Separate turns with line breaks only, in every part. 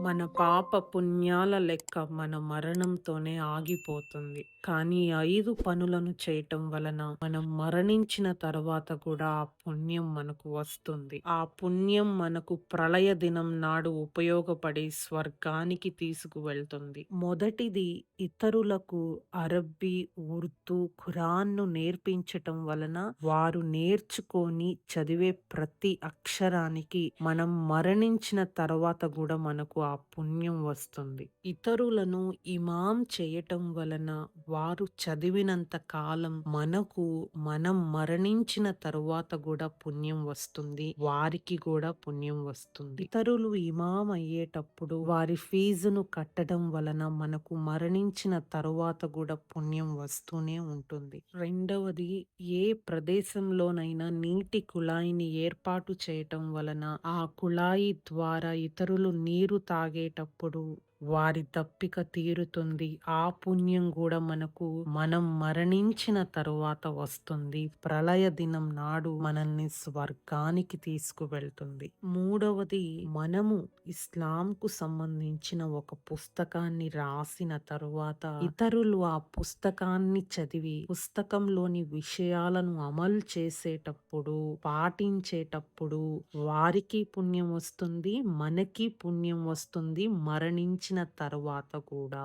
మన పాప పుణ్యాల లెక్క మన మరణంతోనే ఆగిపోతుంది. కానీ ఐదు పనులను చేయటం వలన మనం మరణించిన తర్వాత కూడా ఆ పుణ్యం మనకు వస్తుంది. ఆ పుణ్యం మనకు ప్రళయ దినం నాడు ఉపయోగపడి స్వర్గానికి తీసుకువెళ్తుంది. మొదటిది ఇతరులకు అరబ్బీ ఉర్దూ ఖురాన్ను నేర్పించటం వలన వారు నేర్చుకొని చదివే ప్రతి అక్షరానికి మనం మరణించిన తర్వాత కూడా మనకు ఆ పుణ్యం వస్తుంది. ఇతరులను ఇమాం చేయటం వలన వారు చదివినంత కాలం మనకు మనం మరణించిన తరువాత కూడా పుణ్యం వస్తుంది. వారికి కూడా పుణ్యం వస్తుంది. ఇతరులు ఇమాం అయ్యేటప్పుడు వారి ఫీజును కట్టడం వలన మనకు మరణించిన తరువాత కూడా పుణ్యం వస్తూనే ఉంటుంది. రెండవది ఏ ప్రదేశంలోనైనా నీటి కుళాయిని ఏర్పాటు చేయటం వలన ఆ కుళాయి ద్వారా ఇతరులు నీరు తాగేటప్పుడు వారి తప్పిక తీరుతుంది. ఆ పుణ్యం కూడా మనకు మనం మరణించిన తరువాత వస్తుంది. ప్రళయ దినం నాడు మనల్ని స్వర్గానికి తీసుకువెళ్తుంది. మూడవది మనము ఇస్లాంకు సంబంధించిన ఒక పుస్తకాన్ని రాసిన తరువాత ఇతరులు ఆ పుస్తకాన్ని చదివి పుస్తకంలోని విషయాలను అమలు చేసేటప్పుడు పాటించేటప్పుడు వారికి పుణ్యం వస్తుంది మనకి పుణ్యం వస్తుంది మరణించి వచ్చిన తర్వాత కూడా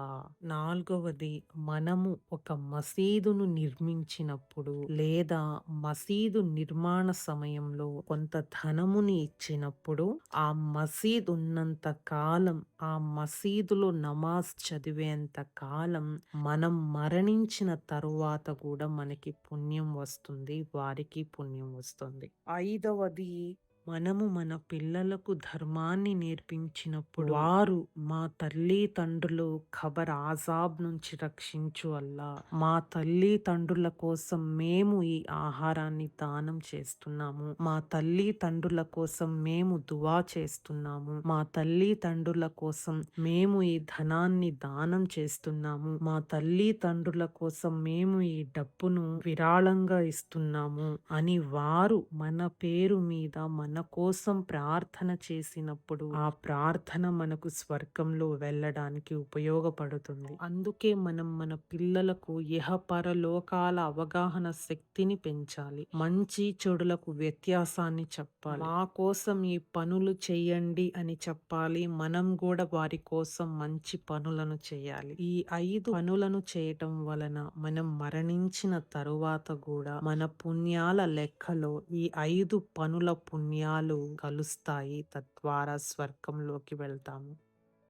నాలుగవది మనము ఒక మసీదును నిర్మించినప్పుడు లేదా మసీదు నిర్మాణ సమయంలో కొంత ధనముని ఇచ్చినప్పుడు ఆ మసీద్ ఉన్నంత కాలం ఆ మసీదులో నమాజ్ చదివేంత కాలం మనం మరణించిన తరువాత కూడా మనకి పుణ్యం వస్తుంది వారికి పుణ్యం వస్తుంది. ఐదవది మనము మన పిల్లలకు ధర్మాన్ని నేర్పించినప్పుడు వారు మా తల్లి తండ్రులు ఖబర్ ఆజాబ్ నుంచి రక్షించు అల్లా. మా తల్లి తండ్రుల కోసం మేము ఈ ఆహారాన్ని దానం చేస్తున్నాము. మా తల్లి తండ్రుల కోసం మేము దువా చేస్తున్నాము. మా తల్లి తండ్రుల కోసం మేము ఈ ధనాన్ని దానం చేస్తున్నాము. మా తల్లి తండ్రుల కోసం మేము ఈ డబ్బును విరాళంగా ఇస్తున్నాము అని వారు మన పేరు మీద మన మన కోసం ప్రార్థన చేసినప్పుడు ఆ ప్రార్థన మనకు స్వర్గంలో వెళ్ళడానికి ఉపయోగపడుతుంది. అందుకే మనం మన పిల్లలకు ఇహపర లోకాల అవగాహన శక్తిని పెంచాలి. మంచి చెడులకు వ్యత్యాసాన్ని చెప్పాలి. మా కోసం ఈ పనులు చెయ్యండి అని చెప్పాలి. మనం కూడా వారి కోసం మంచి పనులను చేయాలి. ఈ ఐదు పనులను చేయటం వలన మనం మరణించిన తరువాత కూడా మన పుణ్యాల లెక్కలో ఈ ఐదు పనుల పుణ్య పుణ్యాలు కలుస్తాయి తద్వారా స్వర్గంలోకి వెళ్తాము.